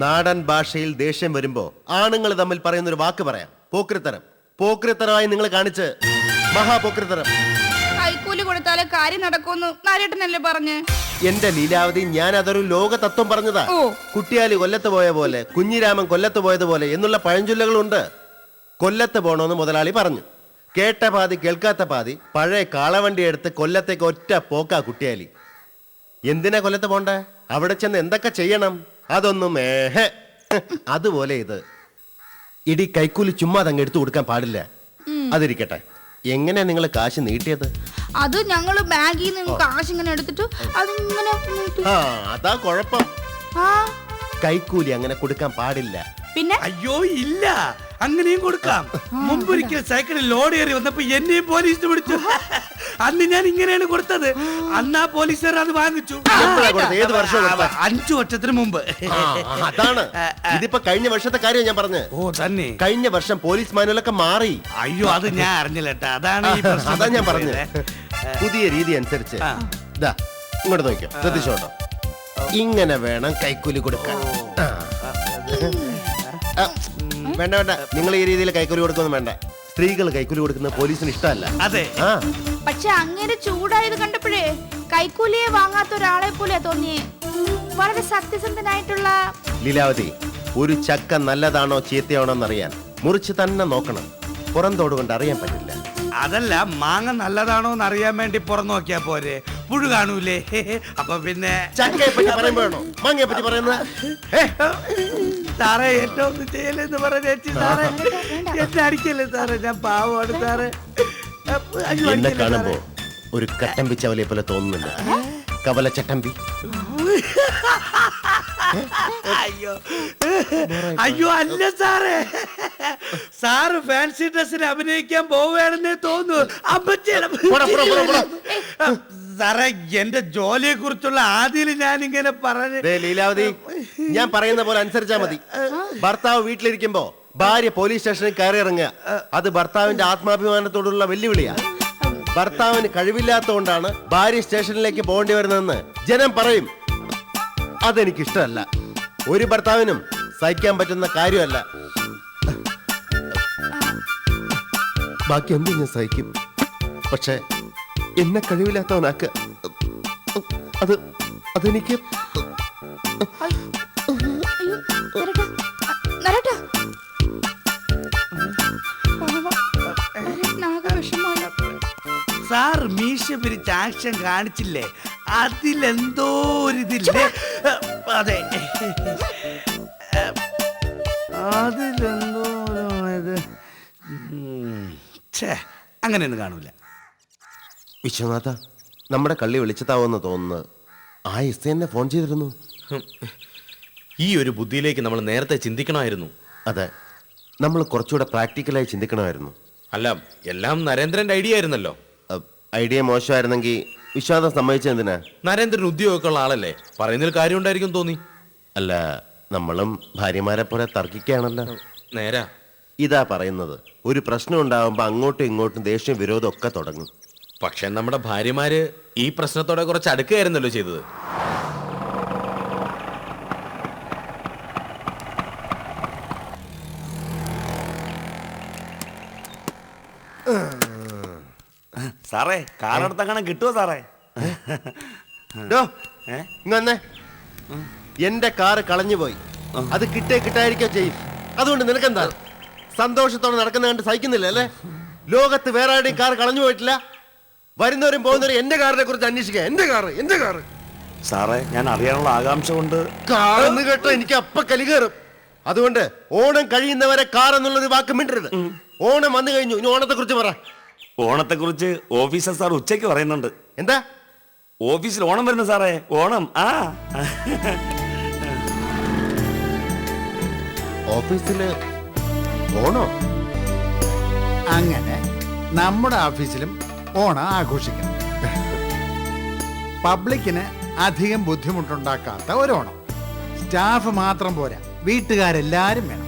നാടൻ ഭാഷയിൽ ദേഷ്യം വരുമ്പോ ആണുങ്ങൾ തമ്മിൽ പറയുന്ന ഒരു വാക്ക് പറയാം. പോക്രിത്തരം. പോക്രിത്തരമായി നിങ്ങൾ കാണിച്ച് മഹാപോക്രിത്തരം. കൈക്കൂലി കൊടുത്താലേ കാര്യം നടക്കുമെന്ന് നാരേട്ടനല്ലേ പറഞ്ഞു? എന്റെ ലീലാവതി ഞാൻ അതൊരു ലോക തത്വം പറഞ്ഞതാ. ഓ. കുട്ടിയാലി കൊല്ലത്ത് പോയ പോലെ കുഞ്ഞിരാമൻ കൊല്ലത്ത് പോയതുപോലെ എന്നുള്ള പഴഞ്ചൊല്ലുകളുണ്ട്. കൊല്ലത്ത് പോണോന്ന് മുതലാളി പറഞ്ഞു. കേട്ട പാതി കേൾക്കാത്ത പാതി പഴയ കാളവണ്ടി എടുത്ത് കൊല്ലത്തേക്ക് ഒറ്റ പോക്കാ കുട്ടിയാലി. എന്തിനാ കൊല്ലത്ത് പോണ്ടേ? അവിടെ ചെന്ന് എന്തൊക്കെ ചെയ്യണം? അതൊന്നും ഏഹെ അതുപോലെ ഇത്. ഇടി കൈക്കൂലി ചുമ്മാ അതങ്ങ് എടുത്തു കൊടുക്കാൻ പാടില്ല. അതിരിക്കട്ടെ. എങ്ങനെയാ നിങ്ങൾ കാശ് നീട്ടിയത്? അത് ഞങ്ങൾ ബാഗിൽ നിന്ന് കാശ് ഇങ്ങനെ എടുത്തിട്ട് അതിങ്ങനെ. ആ അതാ കുഴപ്പം. ആ. കൈക്കൂലി അങ്ങനെ കൊടുക്കാൻ പാടില്ല. പിന്നെ? അയ്യോ ഇല്ല. അങ്ങനെയും കൊടുക്കാം. മുമ്പൊരിക്കൽ സൈക്കിളിൽ ലോഡ് കയറി വന്നപ്പോ എന്നെയും പോലീസ് പിടിച്ചു അന്ന് ഞാൻ ഇങ്ങനെയാണ് കൊടുത്തത്. അന്ന് ആ പോലീസുകാർ അത് വാങ്ങിച്ചു. ഏത് വർഷം? അഞ്ചു വർഷത്തിന് മുമ്പ്. അതാണ്. ഇതിപ്പോ കഴിഞ്ഞ വർഷത്തെ കാര്യം ഞാൻ പറഞ്ഞു. ഓ തന്നെ. കഴിഞ്ഞ വർഷം പോലീസ് മാനുവലൊക്കെ മാറി. അയ്യോ അത് ഞാൻ അറിഞ്ഞില്ലട്ടാ. അതാണ് അതാ ഞാൻ പറഞ്ഞത് പുതിയ രീതി അനുസരിച്ച്. ഇങ്ങോട്ട് നോക്കിയോ? ശ്രദ്ധിച്ചോട്ടോ? ഇങ്ങനെ വേണം കൈക്കൂലി കൊടുക്കാൻ. വേണ്ട വേണ്ട. നിങ്ങൾ ഈ രീതിയിൽ കൈക്കൂലി കൊടുക്കൊന്നും വേണ്ട. സ്ത്രീകൾ കൈക്കൂലി കൊടുക്കുന്നത് പോലീസിന് ഇഷ്ടമല്ല. അതെ. ആ. പക്ഷെ അങ്ങനെ ചൂടായത് കണ്ടപ്പോഴേ കൈക്കൂലിയെ വാങ്ങാത്ത ഒരാളെ പോലെ തോന്നിയേ. വളരെ സത്യസന്ധനായിട്ടുള്ള ലീലാവതി ഒരു ചക്ക നല്ലതാണോ ചീത്തയാണോ എന്നറിയാൻ മുറിച്ച് തന്നെ നോക്കണം. കൊണ്ട് അറിയാൻ പറ്റില്ല. അതല്ല മാങ്ങ നല്ലതാണോ എന്ന് അറിയാൻ വേണ്ടി പുറം നോക്കിയാ പോരെ. പുഴു കാണൂലേ? അപ്പൊ പിന്നെ ചക്കയെ പറ്റി പറയുമ്പോഴാണോ മാങ്ങയെ പറ്റി പറയുന്നത്? ഏ, സാറേ എന്നെ ഒന്ന് ചെയ്യലെന്ന് പറഞ്ഞ ചേച്ചി സാറേ. എന്നെ അടിക്കല്ലേ സാറേ? ഞാൻ പാവമാണ് സാറേ. അയ്യോ, എന്നെ അടിക്കല്ലേ കാണുമ്പോ സാറേ. ഒരു കട്ടമ്പി ചവലയെ പോലെ തോന്നുന്നില്ല കവല ചട്ടമ്പി. അയ്യോ. അയ്യോ അല്ല സാറേ. സാറ് ഫാൻസി ഡ്രസ്സിൽ അഭിനയിക്കാൻ പോവുകയാണെന്നേ തോന്നുന്നു. അമ്മച്ചിയുടെ പോടാ, പോടാ, പോടാ, പോടാ. സാറേ എന്റെ ജോലിയെ കുറിച്ചുള്ള ആദ്യം ഞാൻ ഇങ്ങനെ പറഞ്ഞു ദേ ലീലാവതി ഞാൻ പറയുന്ന പോലെ അനുസരിച്ചാ മതി. ഭർത്താവ് വീട്ടിലിരിക്കുമ്പോ ഭാര്യ പോലീസ് സ്റ്റേഷനിൽ കയറി ഇറങ്ങുക അത് ഭർത്താവിന്റെ ആത്മാഭിമാനത്തോടുള്ള വെല്ലുവിളിയാ. ഭർത്താവിന് കഴിവില്ലാത്തതുകൊണ്ടാണ് ഭാര്യ സ്റ്റേഷനിലേക്ക് പോകേണ്ടി വരുന്നതെന്ന് ജനം പറയും. അതെനിക്കിഷ്ടമല്ല. ഒരു ഭർത്താവിനും സഹിക്കാൻ പറ്റുന്ന കാര്യമല്ല. ബാക്കി എന്തും ഞാൻ സഹിക്കും. പക്ഷെ എന്നെ കഴിവില്ലാത്തവനാക്ക. അത് അതെനിക്ക്. സാർ മീശ പിരിച്ച് ആക്ഷൻ കാണിച്ചില്ലേ? അതിലെന്തോ ഒരിതില്ലേ അതെ. അതിലെന്തോ ഇത്. ഉം. ഛേ അങ്ങനെയൊന്നും കാണൂല. വിശ്വനാഥ നമ്മുടെ കള്ളി വിളിച്ചതാവെന്ന് തോന്നുന്നത് ആ എസ് എന്നെ ഫോൺ ചെയ്തിരുന്നു. ഈ ഒരു ബുദ്ധിയിലേക്ക് നമ്മൾ നേരത്തെ ചിന്തിക്കണമായിരുന്നു. അതെ നമ്മൾ കുറച്ചുകൂടെ പ്രാക്ടിക്കലായി ചിന്തിക്കണമായിരുന്നു. അല്ല എല്ലാം നരേന്ദ്രന്റെ ഐഡിയ ആയിരുന്നല്ലോ. ഐഡിയ മോശമായിരുന്നെങ്കിൽ വിശ്വാസം സമ്മതിച്ചെന്തിനാ? നരേന്ദ്രൻ ഉദ്യോഗമൊക്കെ ഉള്ള ആളല്ലേ പറയുന്നതിൽ കാര്യം ഉണ്ടായിരിക്കും തോന്നി. അല്ല നമ്മളും ഭാര്യമാരെ പോലെ തർക്കിക്കുകയാണല്ലോ. നേരാ. ഇതാ പറയുന്നത് ഒരു പ്രശ്നം ഉണ്ടാവുമ്പോൾ അങ്ങോട്ടും ഇങ്ങോട്ടും ദേഷ്യം വിരോധം ഒക്കെ തുടങ്ങും. പക്ഷെ നമ്മുടെ ഭാര്യമാര് ഈ പ്രശ്നത്തോടെ കുറച്ച് അടുക്കുകയായിരുന്നല്ലോ ചെയ്തത്. സാറേ കാറെടുത്തങ്ങനെ കിട്ടുമോ സാറേ? ഡോ, ഏ? എന്റെ കാറ് കളഞ്ഞു പോയി. അത് കിട്ടേ കിട്ടായിരിക്കോ ചെയ്യും. അതുകൊണ്ട് നിനക്കെന്താ? സന്തോഷത്തോടെ നടക്കുന്ന കണ്ട് സഹിക്കുന്നില്ല അല്ലേ? ലോകത്ത് വേറെ ആരുടെയും കാർ കളഞ്ഞു പോയിട്ടില്ല. വരുന്നവരും പോകുന്നവരും എന്റെ കാറിനെ കുറിച്ച് അന്വേഷിക്കുക എന്റെ കാറ് എന്റെ കാറ്. സാറേ ഞാൻ അറിയാനുള്ള ആകാംക്ഷ കൊണ്ട് കാറെന്ന് കേട്ടോ എനിക്ക് അപ്പ കലി കയറും. അതുകൊണ്ട് ഓണം കഴിയുന്നവരെ കാർ എന്നുള്ളൊരു വാക്ക് മിണ്ടരുത്. ഓണം വന്നു കഴിഞ്ഞു. ഇനി ഓണത്തെ കുറിച്ച് പറ. ഓണത്തെ കുറിച്ച് ഓഫീസർ സാർ ഉച്ചയ്ക്ക് പറയുന്നുണ്ട്. എന്താ? ഓഫീസിൽ ഓണം വരുന്നു സാറേ. ഓണം. ആ. ഓഫീസിൽ ഓണോ? അങ്ങനെ. നമ്മുടെ ഓഫീസിലും ഓണം ആഘോഷിക്കണം പബ്ലിക്കിന് അധികം ബുദ്ധിമുട്ടുണ്ടാക്കാത്ത ഒരു ഓണം സ്റ്റാഫ് മാത്രം പോരാ. വീട്ടുകാരെല്ലാരും വേണം.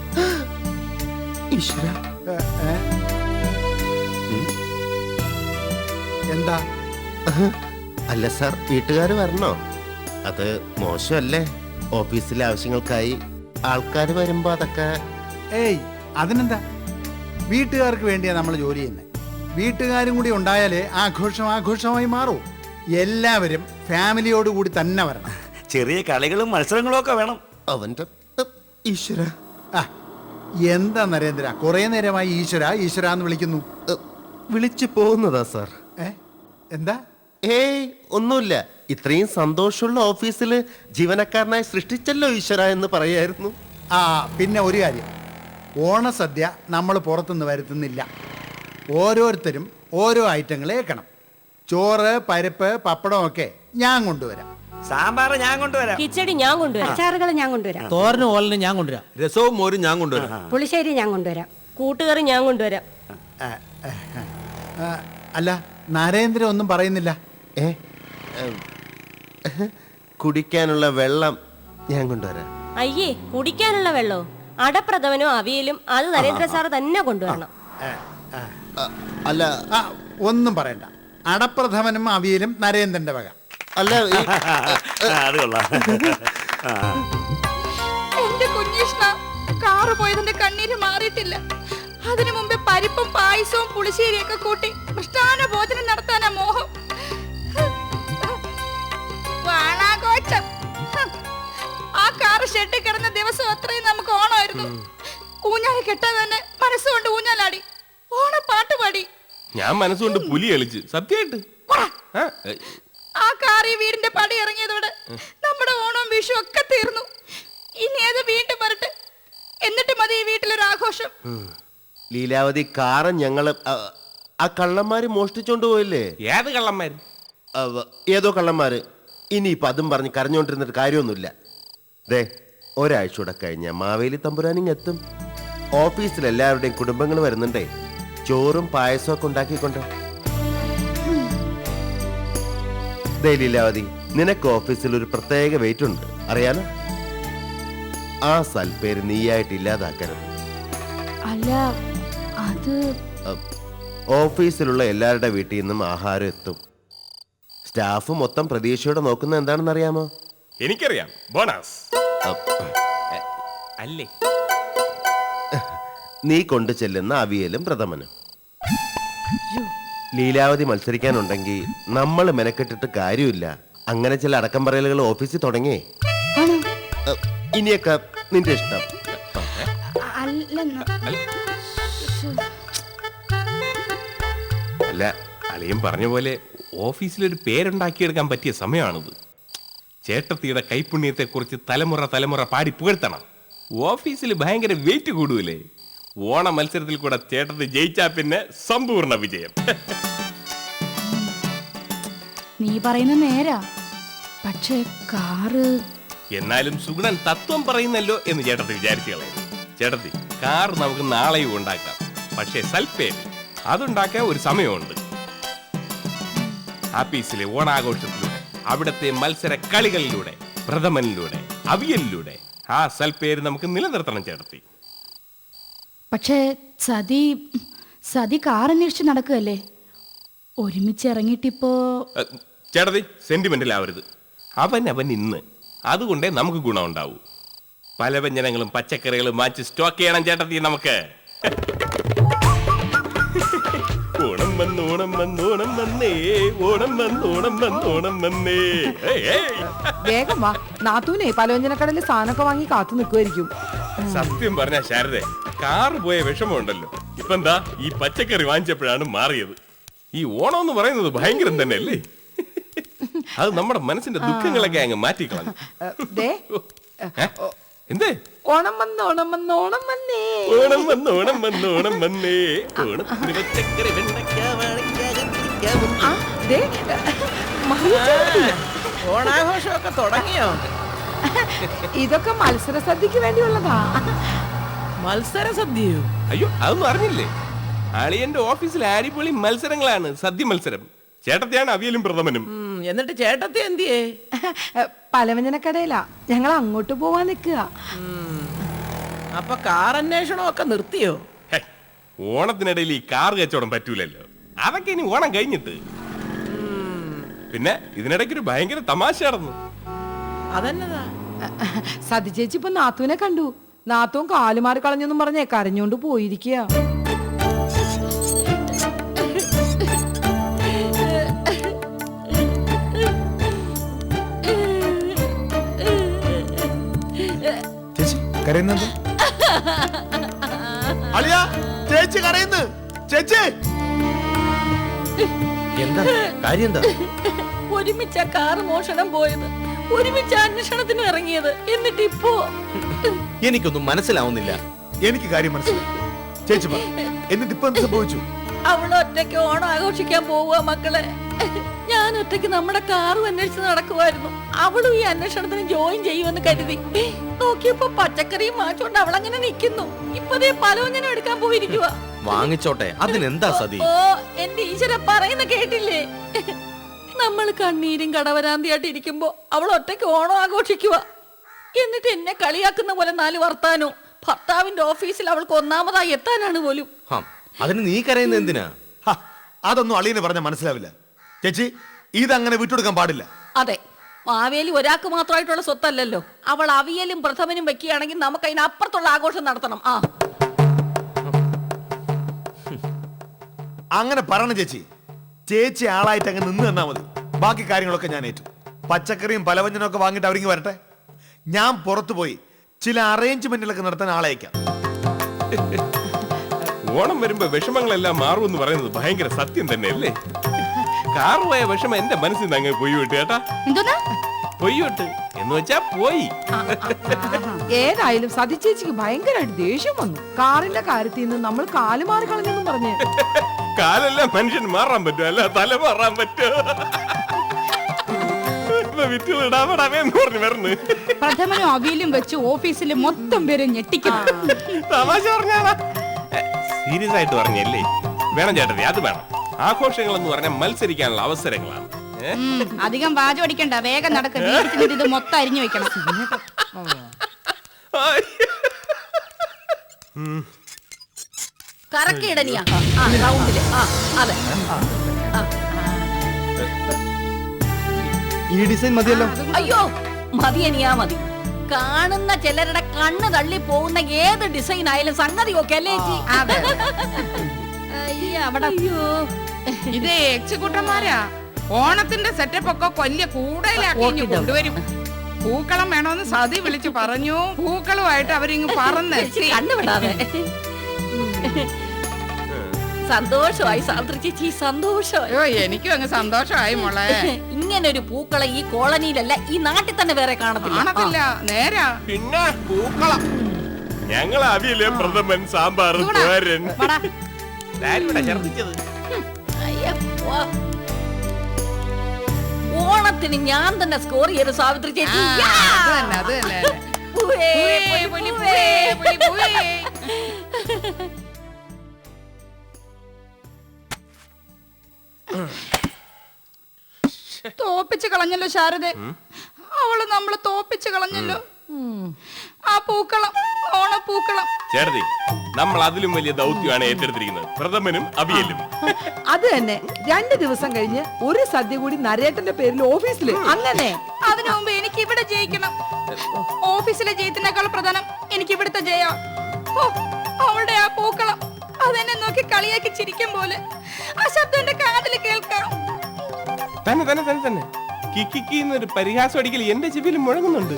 ഈശ്വര. ഏ, ഏ? എന്താ? അല്ല സാർ വീട്ടുകാർ വരണോ? അത് മോശമല്ലേ? ഓഫീസിലെ ആവശ്യങ്ങൾക്കായി ആൾക്കാർ വരുമ്പോ അതൊക്കെ ഏയ് അതിനെന്താ? വീട്ടുകാർക്ക് വേണ്ടിയാ നമ്മൾ ജോലി ചെയ്യുന്നത് വീട്ടുകാരും കൂടി ഉണ്ടായാലേ ആഘോഷം ആഘോഷമായി മാറൂ. എല്ലാവരും ഫാമിലിയോട് കൂടി തന്നെ വരണം. ചെറിയ കളികളും മത്സരങ്ങളും ഒക്കെ വേണം. അവന്റെ ഈശ്വര. ആ എന്താ നരേന്ദ്ര? കുറേ നേരമായി ഈശ്വര ഈശ്വര എന്ന് വിളിക്കുന്നു. വിളിച്ചു പോകുന്നതാ സാർ. ഏ എന്താ? ഏയ് ഒന്നുമില്ല. ഇത്രയും സന്തോഷമുള്ള ഓഫീസിൽ ജീവനക്കാരനായി സൃഷ്ടിച്ചല്ലോ ഈശ്വര എന്ന് പറയായിരുന്നു. ആ പിന്നെ ഒരു കാര്യം. ഓണസദ്യ നമ്മൾ പുറത്തുനിന്ന് വരുത്തുന്നില്ല. ഓരോരുത്തരും ഓരോ ഐറ്റങ്ങൾ ഏക്കണം. ചോറ് പരിപ്പ് പപ്പടം ഒക്കെ ഞാൻ കൊണ്ടുവരാം. സാമ്പാർ ഞാൻ കൊണ്ടുവരാം. കിച്ചടി ഞാൻ കൊണ്ടുവരാം. അച്ചാറുകൾ ഞാൻ കൊണ്ടുവരാം. തോരനും ഓലനും ഞാൻ കൊണ്ടുവരാം. രസവും മോരും ഞാൻ കൊണ്ടുവരാം. പുളിശ്ശേരി ഞാൻ കൊണ്ടുവരാം. കൂട്ടുകറി ഞാൻ കൊണ്ടുവരാം. അല്ല നരേന്ദ്ര ഒന്നും പറയുന്നില്ല. ഏ? കുടിക്കാനുള്ള വെള്ളം ഞാൻ കൊണ്ടുവരാം. അയ്യേ കുടിക്കാനുള്ള വെള്ളോ? അടപ്രഥമനോ അവിയലും അത് നരേന്ദ്ര സാറ് തന്നെ കൊണ്ടുവരണം. അല്ല ആ ഒന്നും പറയണ്ട. അടപ്രഥമനും അവിയലും നരേന്ദ്രന്റെ വക. അല്ല ഈ- അത് കൊള്ളാം. ആ. എന്റെ കുഞ്ഞീഷ്ണ കാറ് പോയതിന്റെ കണ്ണീര് മാറിയിട്ടില്ല. അതിനു മുമ്പേ പരിപ്പും പായസവും പുളിശ്ശേരിയൊക്കെ കൂട്ടി മൃഷ്ടാന ഭോജനം നടത്താനാ മോഹം. വാണാഘോഷം ആ കാറ് ഷെഡിൽ കിടന്ന ദിവസം അത്രയും നമുക്ക് ഓണമായിരുന്നു. ഊഞ്ഞാൽ കെട്ടാൻ തന്നെ മനസ്സുകൊണ്ട് ഊഞ്ഞാലാടി. ഓണപ്പാട്ട് പാടി. ഞാൻ മനസ്സുകൊണ്ട് പുലി കളിച്ച്. സത്യമായിട്ട്? ആ, കാറി വീടിന്റെ പടി ഇറങ്ങിയതോടെ നമ്മുടെ ഓണം വിഷു ഒക്കെ തീർന്നു. ഇനി അത് വീണ്ടും വരട്ടെ. എന്നിട്ട് മതി ഈ വീട്ടിലൊരു ആഘോഷം. ലീലാവതി കാറ് ഞങ്ങൾ ആ കള്ളന്മാര് മോഷ്ടിച്ചോണ്ട് പോയില്ലേ? ഏത് കള്ളന്മാര്? ഏതോ കള്ളന്മാര്. ഇനിയിപ്പൊ അതും പറഞ്ഞ് കരഞ്ഞോണ്ടിരുന്നിട്ട് കാര്യമൊന്നുമില്ല. ദേ ഒരാഴ്ച കൂടെ കഴിഞ്ഞ മാവേലി തമ്പുരാനിങ് എത്തും. ഓഫീസിൽ എല്ലാവരുടെയും കുടുംബങ്ങൾ വരുന്നുണ്ടേ. ചോറും പായസവും ഒക്കെ ഉണ്ടാക്കിക്കൊണ്ട്. ലീലാവതി നിനക്ക് ഓഫീസിൽ ഒരു പ്രത്യേക വെയിറ്റ് ഉണ്ട്. അറിയാലോ? ആ സൽപ്പേര് നീയായിട്ട് ഇല്ലാതാക്കരുത്. അല്ല അത് ഓഫീസിലുള്ള എല്ലാവരുടെ വീട്ടിൽ നിന്നും ആഹാരം എത്തും. സ്റ്റാഫ് മൊത്തം പ്രതീക്ഷയോടെ നോക്കുന്നത് എന്താണെന്ന് അറിയാമോ എനിക്കറിയാം. ബോണസ്. അല്ലേ? നീ കൊണ്ടു ചെല്ലുന്ന അവിയലും പ്രഥമനും. ലീലാവതി മത്സരിക്കാനുണ്ടെങ്കിൽ നമ്മൾ മെനക്കെട്ടിട്ട് കാര്യമില്ല. അങ്ങനെ ചില അടക്കം പറയലുകൾ ഓഫീസിൽ തുടങ്ങിയേ ഇനിയൊക്കെ നിന്റെ ഇഷ്ടം. അല്ല. അളിയൻ പറഞ്ഞ പോലെ ഓഫീസിലൊരു പേരുണ്ടാക്കിയെടുക്കാൻ പറ്റിയ സമയമാണിത്. ചേട്ടത്തിയുടെ കൈപുണ്യത്തെക്കുറിച്ച് തലമുറ തലമുറ പാടി പുകഴ്ത്തണം. ഓഫീസിൽ ഭയങ്കര വെയിറ്റ് കൂടുകയില്ലേ ഓണ മത്സരത്തിൽ കൂടെ ചേട്ടത്തി ജയിച്ചാ പിന്നെ സമ്പൂർണ വിജയം. നീ പറയുന്ന നേരാ. പക്ഷേ കാറ് എന്നാലും സുഗുണൻ തത്വം പറയുന്നല്ലോ എന്ന് ചേട്ടത്തി വിചാരിച്ചു കളയും. ചേട്ടത്തി കാർ നമുക്ക് നാളെയും ഉണ്ടാക്കാം. പക്ഷേ സൽപ്പേര് അതുണ്ടാക്കാൻ ഒരു സമയമുണ്ട്. ആപ്പീസിലെ ഓണാഘോഷത്തിലൂടെ അവിടുത്തെ മത്സര കളികളിലൂടെ പ്രഥമനിലൂടെ അവിയലിലൂടെ ആ സൽപ്പേര് നമുക്ക് നിലനിർത്തണം ചേട്ടത്തി. പക്ഷേ സതി സതി കാർ അന്വേഷിച്ച് നടക്കുകയല്ലേ? ഒരുമിച്ച് ഇറങ്ങിയിട്ടിപ്പോ ചേട്ടതി സെന്റിമെന്റിലാവരുത് അവൻ അവൻ ഇന്ന്. അതുകൊണ്ടേ നമുക്ക് ഗുണമുണ്ടാവൂ. പല വ്യഞ്ജനങ്ങളും പച്ചക്കറികളും മാച്ച് സ്റ്റോക്ക് ചെയ്യണം ചേട്ടത്തി നമുക്ക്. ഓണം വന്ന് ഓണം വന്ന് ഓണം വന്നേ. ഓണം വന്ന് ഓണം വന്ന് ഓണം വന്നേ. ഏയ്, ഏയ്. വേഗം വാ. നാത്തൂനെ പലവ്യഞ്ജനക്കടലിൽ സാധനമൊക്കെ വാങ്ങി കാത്തു നിൽക്കുമായിരിക്കും സത്യം പറഞ്ഞ ശാരദ കാറ് പോയ വിഷമമുണ്ടല്ലോ. ഇപ്പൊ എന്താ ഈ പച്ചക്കറി വാങ്ങിച്ചപ്പോഴാണ് മാറിയത്. ഈ ഓണം എന്ന് പറയുന്നത് ഭയങ്കരം തന്നെ അല്ലേ അത് നമ്മുടെ മനസ്സിന്റെ ദുഃഖങ്ങളൊക്കെ അങ്ങ് മാറ്റിക്കളഞ്ഞു? എന്തേ? ഓണം വന്ന് ഓണം വന്ന് ഓണം വന്നേ. ഓണം വന്ന് ഓണം വന്ന് ഓണം വന്നേ. ഓണത്തിന് പച്ചക്കറി വെണ്ടയ്ക്ക വാഴയ്ക്ക കത്തിരിക്ക മുന്തിരി. ആ, ദേ, മറിയച്ചേട്ടത്തി. ഓണാഘോഷമൊക്കെ തുടങ്ങിയോ? ഇതൊക്കെ മത്സര സദ്യക്ക് വേണ്ടിയുള്ളതാ. മത്സര സദ്യയോ? അയ്യോ അതൊന്നും അറിഞ്ഞില്ലേ? അളിയന്റെ ഓഫീസിൽ ആരിപ്പൊളി മത്സരങ്ങളാണ് സദ്യ മത്സരം. ചേട്ടത്തെയാണ് അവിയലും പ്രഥമനും. ഉം, എന്നിട്ട് ചേട്ടത്തി എന്തിയേ? പലവ്യഞ്ജനക്കടയിലാ. ഞങ്ങൾ അങ്ങോട്ട് പോവാൻ നിൽക്കുക. അപ്പൊ കാർ അന്വേഷണം ഒക്കെ നിർത്തിയോ? ഹേ, ഓണത്തിനിടയിൽ ഈ കാർ കച്ചവടം പറ്റൂലല്ലോ. അതൊക്കെ ഇനി ഓണം കഴിഞ്ഞിട്ട്. പിന്നെ ഇതിനിടയ്ക്ക് ഒരു ഭയങ്കര തമാശ നടന്നു അതെന്നതാ? സതി ചേച്ചി ഇപ്പൊ നാത്തൂനെ കണ്ടു. നാത്തൂൻ കാലുമാറി കളഞ്ഞെന്നും പറഞ്ഞേ കരഞ്ഞോണ്ട് പോയിരിക്കുക ചേച്ചി കരയുന്നത് അളിയ ചേച്ചി കരയുന്നു. ചേച്ചി! എന്താ? കാര്യം എന്താ? ഒരുമിച്ച കാറ് മോഷണം പോയത്. ഒരുമിച്ച അന്വേഷണത്തിന് ഇറങ്ങിയത്. എന്നിട്ട് ഇപ്പോ എനിക്കൊന്നും മനസ്സിലാവുന്നില്ല. എനിക്ക് കാര്യം മനസ്സിലായി. ചേച്ചി പറ എന്നിട്ട് ഇപ്പൊ എന്ത് സംഭവിച്ചു? അവൾ ഒറ്റയ്ക്ക് ഓണം ആഘോഷിക്കാൻ പോവുക മക്കളെ. ഞാൻ ഒറ്റയ്ക്ക് നമ്മുടെ കാറും അന്വേഷിച്ച് നടക്കുമായിരുന്നു അവളും ഈ അന്വേഷണത്തിന് ജോയിൻ ചെയ്യുമെന്ന് കരുതി. നോക്കിയപ്പോ പച്ചക്കറിയും മാച്ചോണ്ട് അവളങ്ങനെ നിൽക്കുന്നു ഇപ്പതേ പലവഞ്ഞനം എടുക്കാൻ പോയിരിക്കുക വാങ്ങിച്ചോട്ടെ അതിനെന്താ സതി? ഓ എന്റെ ഈശ്വര പറയുന്ന കേട്ടില്ലേ? നമ്മൾ കണ്ണീരും കടവരാന്തിയായിട്ട് ഇരിക്കുമ്പോ അവൾ ഒറ്റയ്ക്ക് ഓണം ആഘോഷിക്കുക എന്നിട്ട് എന്നെ കളിയാക്കുന്ന പോലെ നാല് വർത്താനോ. ഭർത്താവിന്റെ ഓഫീസിൽ അവൾക്ക് ഒന്നാമതായി എത്താനാണ് പോലും. അതിന് നീ കരയുന്നത് എന്തിനാ? അതൊന്നും അളിയന് പറഞ്ഞ മനസ്സിലാവില്ല. ചേച്ചി ഇതങ്ങനെ വിട്ടുകൊടുക്കാൻ പാടില്ല. അതെ മാവേലി ഒരാൾക്ക് മാത്രമായിട്ടുള്ള സ്വത്തല്ലല്ലോ. അവൾ അവിയലും പ്രഥമനും വെക്കുകയാണെങ്കിൽ നമുക്ക് അതിനപ്പുറത്തുള്ള ആഘോഷം നടത്തണം. ആ. അങ്ങനെ പറയണം ചേച്ചി. ചേച്ചി ആളായിട്ട് അങ്ങ് നിന്ന് തന്നാ മതി. ബാക്കി കാര്യങ്ങളൊക്കെ ഞാൻ ഏറ്റു. പച്ചക്കറിയും പലവ്യഞ്ജനവും വാങ്ങിട്ട് വാങ്ങിയിട്ട് അവരിങ്ങ് വരട്ടെ. ഞാൻ പുറത്തു പോയി. ചില അറേഞ്ച്മെന്റുകളൊക്കെ നടത്താൻ ആളയക്കാം അയക്കാം. ഓണം വരുമ്പോ വിഷമങ്ങളെല്ലാം മാറും എന്ന് പറയുന്നത് ഭയങ്കര സത്യം തന്നെ അല്ലേ കാറുപോയ വിഷമം എന്റെ മനസ്സിൽ നിന്ന് അങ്ങ് പോയി വിട്ട് കേട്ടാ. എന്തോന്നാ? പോയി വിട്ട്. എന്ന് വെച്ചാ പോയി. ഏതായാലും സതി ചേച്ചിക്ക് ഭയങ്കരമായിട്ട് ദേഷ്യം വന്നു. കാറിന്റെ കാര്യത്തിൽ നിന്ന് നമ്മൾ കാലുമാറി കളഞ്ഞെന്നും പറഞ്ഞു. കാലെല്ലാം മനുഷ്യൻ മാറാൻ പറ്റും അല്ല തല മാറാൻ പറ്റും വിറ്റിലിടാമടാമേന്ന് പറഞ്ഞു വരുന്നു പ്രഥമനും അവിയലും വെച്ച് ഓഫീസിൽ മൊത്തം പേര് ഞെട്ടിക്കണം തമാശ സീരിയസ് ആയിട്ട് പറഞ്ഞല്ലേ? വേണം ചേട്ടത്തി അത് വേണം. ആഘോഷങ്ങൾ എന്ന് പറഞ്ഞാൽ മത്സരിക്കാനുള്ള അവസരങ്ങളാണ്. അധികം വാചോടിക്കണ്ട വേഗം നടക്ക്. വീട്ടിൽ ഇത് മൊത്തം അരിഞ്ഞു വെക്കണം. കറക്കിയിടനിയാ ആ റൗണ്ടിൽ. ആ അതെ. ഈ ഡിസൈൻ മതിയല്ലോ. അയ്യോ മതിയനിയാ മതി. കാണുന്ന ചിലരുടെ കണ്ണ് തള്ളി പോകുന്ന ഏത് ഡിസൈൻ ആയാലും സംഗതി ഒക്കെ അല്ലേ. അയ്യോ. ഇത് എക്സിക്യൂട്ടർമാരാ ഓണത്തിന്റെ സെറ്റപ്പ് ഒക്കെ കൊല്ലിയ കൂടുതലാക്കി കൊണ്ടുവരും. പൂക്കളം വേണമെന്ന് സതി വിളിച്ചു പറഞ്ഞു. പൂക്കളുമായിട്ട് അവരിങ്ങ് പറഞ്ഞു കണ്ണു വിടാതെ. സന്തോഷമായി. സാന്ദ്ര ചേച്ചി സന്തോഷമായി. അയ്യോ എനിക്കും അങ്ങ് സന്തോഷമായി മോളെ. ഇങ്ങനെ ഒരു പൂക്കള ഈ കോളനിയിലല്ല ഈ നാട്ടിൽ തന്നെ വേറെ കാണത്തില്ല. കാണത്തില്ല. നേരാ. പിന്നെ പൂക്കള. ഞങ്ങൾ അവിയൽ പ്രഥമൻ സാമ്പാർ തോരൻ. വാടാ. ഛർദ്ദിച്ചത്. ഓണത്തിന് ഞാൻ തന്നെ സ്കോർ ചെയ്ത് സാവിത്രി ആ, ചേച്ചി അത് തന്നെ അത് തന്നെ പൂവേ, പൂവേ, പൊലി, പൊലി, പൂവേ. പൂവേ, തോപ്പിച്ച് കളഞ്ഞല്ലോ ശാരദ. അവൾ നമ്മളെ തോപ്പിച്ച് കളഞ്ഞല്ലോ. ആ പൂക്കളം ഓണപ്പൂക്കളം. ശാരദ നമ്മൾ അതിലും വലിയ ദൗത്യമാണ് ഏറ്റെടുത്തിരിക്കുന്നത്. പ്രഥമനും അവിയലും. അത് തന്നെ. രണ്ട് ദിവസം കഴിഞ്ഞ് ഒരു സദ്യ കൂടി നരേട്ടന്റെ പേരിൽ ഓഫീസിൽ. അങ്ങനെ. അതിനു മുമ്പ് എനിക്ക് ഇവിടെ ജയിക്കണം. ഓഫീസിലെ ജയത്തിനേക്കാൾ പ്രധാനം എനിക്ക് ഇവിടുത്തെ ജയ. ഓ അവളുടെ ആ പൂക്കളം. അതെന്നെ നോക്കി കളിയാക്കി ചിരിക്കും പോലെ. ആ ശബ്ദം എന്റെ കാതിൽ കേൾക്കാം. തന്നെ തന്നെ തന്നെ തന്നെ. കിക്കിക്ക് എന്നൊരു പരിഹാസം അടിക്കൽ എന്റെ ചെവിയിൽ മുഴങ്ങുന്നുണ്ട്.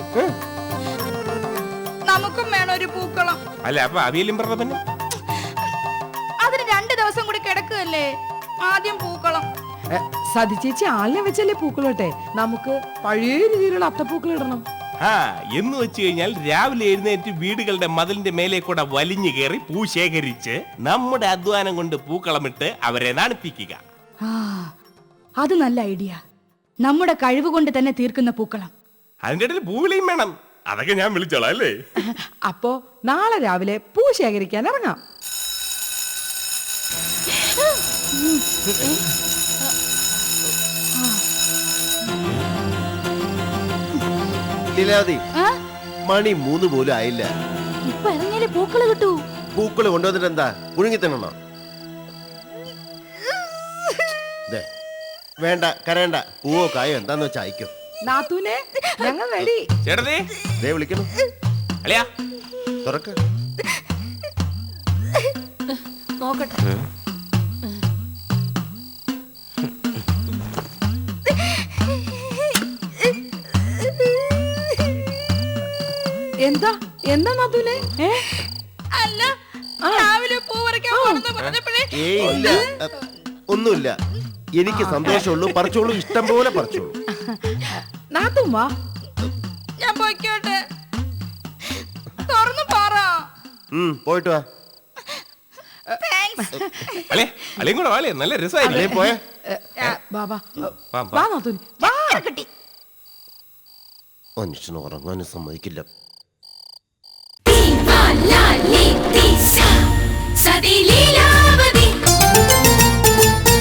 നമുക്കും വേണം ഒരു പൂക്കളം. അല്ല അപ്പൊ അവിയലും പ്രഥമനും അതിന് രണ്ട് ദിവസം കൂടി കിടക്കുകയല്ലേ? ആദ്യം പൂക്കളം. സതി ചേച്ചി ആലിനെ വെച്ചല്ലേ പൂക്കളോട്ടെ നമുക്ക് പഴയ രീതിയിലുള്ള അത്തപ്പൂക്കൾ ഇടണം. ആ എന്ന് വെച്ച് കഴിഞ്ഞാൽ രാവിലെ എഴുന്നേറ്റ് വീടുകളുടെ മതിലിന്റെ മേലെ കൂടെ വലിഞ്ഞു കയറി പൂ ശേഖരിച്ച് നമ്മുടെ അധ്വാനം കൊണ്ട് പൂക്കളമിട്ട് അവരെ നാണിപ്പിക്കുക. ആ അത് നല്ല ഐഡിയ. നമ്മുടെ കഴിവ് കൊണ്ട് തന്നെ തീർക്കുന്ന പൂക്കളം. അതിന്റെ ഇടയിൽ പൂവിളിയും വേണം. അതൊക്കെ ഞാൻ വിളിച്ചോളാം അല്ലേ? അപ്പോ നാളെ രാവിലെ പൂ ശേഖരിക്കാൻ ഇറങ്ങാം. ലീലാവതി? മണി മൂന്ന് പോലും ആയില്ല. ഇപ്പൊ ഇറങ്ങിയാലേ പൂക്കൾ കിട്ടൂ. പൂക്കൾ കൊണ്ടുവന്നിട്ട് എന്താ? പുഴുങ്ങിത്തണോ ദേ, വേണ്ട കരയണ്ട. പൂവോ കായോ എന്താന്ന് വെച്ചാ അയക്കും. നാത്തൂനെ ഞങ്ങൾ റെഡി ചേട്ടത്തി? ദേ വിളിക്കണം. അളിയാ. തുറക്ക. നോക്കട്ടെ. എന്താ? എന്താ നതുലെ? അല്ല രാവിലെ പൂ പറിക്കാൻ പോണെന്ന് പറഞ്ഞപ്പോഴേ ഏയ് ഇല്ല. ഒന്നുമില്ല. എനിക്ക് സന്തോഷമുള്ളൂ പറിച്ചോളൂ ഇഷ്ടം പോലെ പറിച്ചോളൂ. നാത്തും വാ. ഞാൻ പോയിക്കോട്ടെ. തുറന്നു പറ. ഉം പോയിട്ട് വാ. അളിയും കൂടെ നല്ല രസമായില്ലേ പോയേ. വാ വാ. വാ, വാ. വാ. നാത്തൂന്. വാ. മനുഷ്യന് ഉറങ്ങാനും സമ്മതിക്കില്ല. பதிலீலா